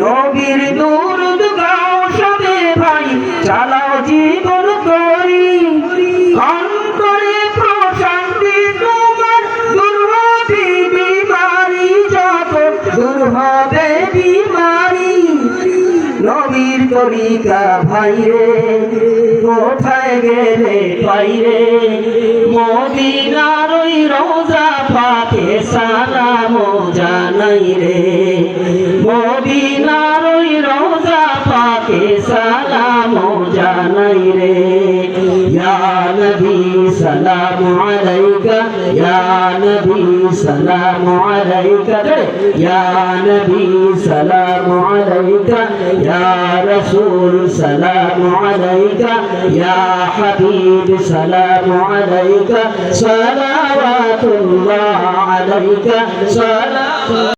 নবীর দুরুদ গাও সবে ভাই, চালাও জীবন করি। অন্তরে প্রশান্তি তোমার দূর বিমারি, যত দূর বিমারি। নবীর তরিকা ভাইরে কোথায় গেলে পাইরে মদিনার ওই রোজা পাকে সালাম জানাই রে। পাকে সালাম জানাই রে? নবী সালাম আলাইকা, ইয়া নবী সালাম আলাইকা। ইয়া নবী সালাম আলাইকা, ইয়া রাসূল সালাম আলাইকা, ইয়া হাবিব সালাম আলাইকা। সালাওয়াতুল্লাহ আলাইকা সালাম